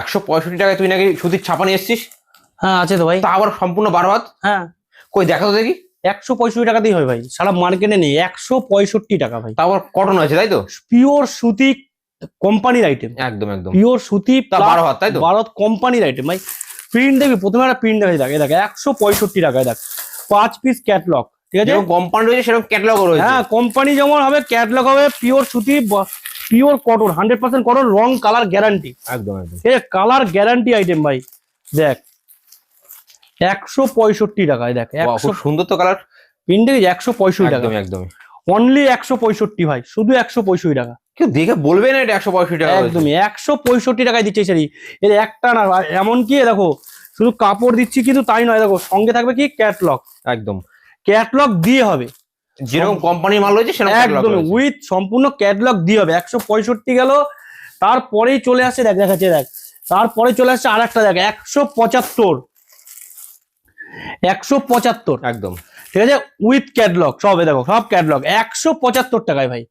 একশো পঁয়ষট্টি টাকায় তুই নাকি সুতির ছাপা নিয়ে এসছিস? হ্যাঁ আছে তো ভাই। তা আবার সম্পূর্ণ বারো হাত হ্যাঁ। কই দেখা তো দেখি। একশো পঁয়ষট্টি টাকাতেই হয় ভাই। সারা মার্কেটে নেই একশো পঁয়ষট্টি টাকা ভাই। তা আবার কটন আছে তাই তো? পিওর সুতি কোম্পানির আইটেম একদম একদম। পিওর সুতি বারো হাত তাই তো? ভারত কোম্পানির আইটেম ভাই। প্রিন্ট দেখবি প্রথমে একটা প্রিন্ট দেখাই দেখ দেখ একশো পঁয়ষট্টি টাকায় দেখ। পাঁচ পিস ক্যাটলগ ঠিক আছে? কোম্পানি রয়েছে সেরকম ক্যাটালগও রয়েছে। হ্যাঁ কোম্পানি যেমন হবে ক্যাটলগ হবে পিওর সুতি pure cotton hundred percent cotton রং কালার গ্যারান্টি একদম ঠিক কালার গ্যারান্টি আইটেম ভাই। দেখ একশো পঁয়ষট্টি টাকায় দেখ খুব সুন্দর তো কালার দেখেছি একশো পঁয়ষট্টি টাকা। একদম একদম অনলি একশো পঁয়ষট্টি ভাই শুধু একশো পঁয়ষট্টি টাকা। কেউ দেখে বলবে না এটা একশো পঁয়ষট্টি টাকা। একদমই একশো পঁয়ষট্টি টাকায় দিচ্ছে শাড়ি। এর একটা না আর এমন কি দেখো শুধু কাপড় দিচ্ছি কিন্তু তাই নয় দেখো সঙ্গে থাকবে কি? ক্যাটলগ একদম। ক্যাটলগ দিয়ে হবে। যেরকম কোম্পানির মাল রয়েছে সেরকম একদম উইথ সম্পূর্ণ ক্যাটলগ দিয়ে হবে একশো পঁয়ষট্টি গেল তারপরেই চলে আসছে দেখ দেখাচ্ছে দেখ তারপরে চলে আসছে আর একটা দেখ একশো পঁচাত্তর। একশো পঁচাত্তর। একদম। ঠিক আছে? উইথ ক্যাটলগ সব দেখো সব ক্যাটলগ একশো পঁচাত্তর টাকায় ভাই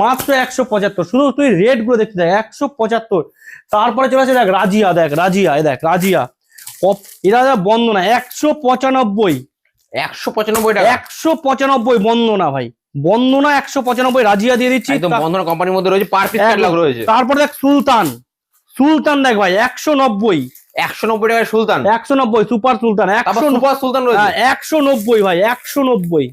মাত্র একশো পঁচাত্তর। শুধু তুই রেটগুলো দেখতে দেখ একশো পঁচাত্তর। তারপরে চলে আসে দেখ রাজিয়া দেখ রাজিয়া এ দেখ রাজিয়া। এরা যা বন্দনা একশো পঁচানব্বই। একশো পঁচানব্বই টাকা। একশো পঁচানব্বই বন্দনা ভাই। বন্দনা একশো পঁচানব্বই রাজিয়া দিয়ে দিচ্ছি। কোম্পানির মধ্যে রয়েছে পার পিস রয়েছে। তারপর দেখ সুলতান। সুলতান দেখ ভাই একশো নব্বই। একশো নব্বই টাকায় সুলতান? একশো নব্বই সুপার সুলতান। তারপর একশো সুপার সুলতান রয়েছে। হ্যাঁ একশো নব্বই ভাই একশো নব্বই।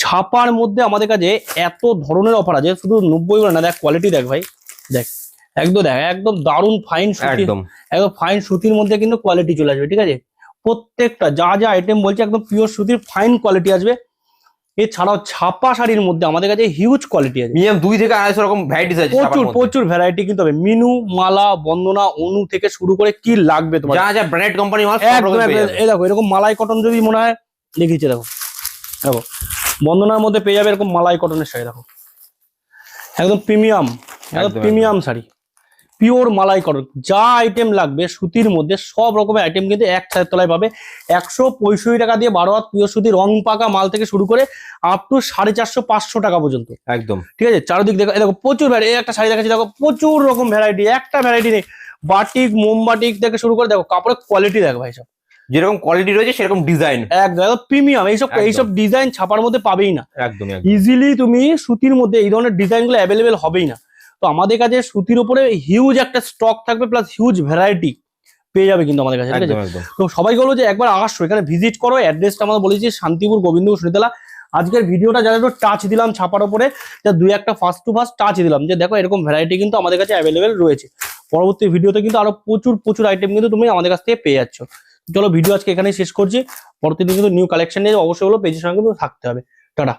ছাপার মধ্যে আমাদের কাছে এত ধরনের অফার আছে শুধু নব্বই না দেখ কোয়ালিটি দেখ ভাই। দেখ একদম দেখ একদম দারুণ ফাইন একদম। একদম ফাইন সুতির মধ্যে কিন্তু কোয়ালিটি চলে আসবে ঠিক আছে? প্রত্যেকটা যা যা আইটেম বলছে একদম পিওর সুতির ফাইন কোয়ালিটি আসবে। এছাড়াও ছাপা শাড়ির মধ্যে আমাদের কাছে হিউজ কোয়ালিটি আছে। মিনিমাম দুই থেকে আড়াইশো রকম ভ্যারাইটিস আছে প্রচুর প্রচুর ভ্যারাইটি কিন্তু হবে। মিনু মালা বন্দনা অনু থেকে শুরু করে কি লাগবে তোমার? যা যা ব্র্যান্ড কোম্পানি মাল সব রকম পেয়ে যাবে। এই দেখো এরকম মালাই কটন যদি মনে হয় দেখিয়েছে দেখো। দেখো বন্দনার মধ্যে পেয়ে যাবে এরকম মালাই কটনের শাড়ি দেখো। একদম প্রিমিয়াম একদম, প্রিমিয়াম শাড়ি। পিওর মালাই কটন যা আইটেম লাগবে সুতির মধ্যে সব রকমের আইটেম কিন্তু এক ছাদের তলায় পাবে। একশো পঁয়ষট্টি টাকা দিয়ে বারো হাত পিওর সুতি রং পাকা মাল থেকে শুরু করে আপ টু সাড়ে চারশো পাঁচশো টাকা পর্যন্ত। একদম। ঠিক আছে? চারদিক দেখো দেখো প্রচুর ভ্যারাইটি একটা শাড়ি দেখাচ্ছি দেখো প্রচুর রকম ভ্যারাইটি একটা ভ্যারাইটি নেই। বাটিক মোমবাটিক থেকে শুরু করে দেখো কাপড়ের কোয়ালিটি দেখো ভাই সব। যেরকম কোয়ালিটি রয়েছে সেরকম ডিজাইন একদম প্রিমিয়াম এইসব এইসব ডিজাইন ছাপার মধ্যে পাবেই না। একদম একদম। ইজিলি তুমি সুতির মধ্যে এই ধরনের ডিজাইনগুলো অ্যাভেলেবেল হবেই না। তো আমাদের কাছে সুতির উপরে হিউজ একটা স্টক থাকবে প্লাস হিউজ ভ্যারাইটি পেয়ে যাবে কিন্তু আমাদের কাছে ঠিক আছে? তো সবাই বলব যে একবার আসো এখানে ভিজিট করো অ্যাড্রেসটা আমরা বলেছি শান্তিপুর গোবিন্দ সুনিতলা আজকের ভিডিওটা যারা একটু টাচ দিলাম ছাপার উপরে যা দুই একটা ফার্স্ট টু ফার্স্ট টাচ দিলাম যে দেখো এরকম ভ্যারাইটি কিন্তু আমাদের কাছে অ্যাভেলেবেল রয়েছে। পরবর্তী ভিডিওতে কিন্তু আরও প্রচুর প্রচুর আইটেম কিন্তু তুমি আমাদের কাছ থেকে পেয়ে যাচ্ছ। চলো ভিডিও আজকে এখানেই শেষ করছি। পরবর্তী কিন্তু নিউ কালেকশন নিয়ে অবশ্যই হলো পেজের সঙ্গে কিন্তু থাকতে হবে। টাটা।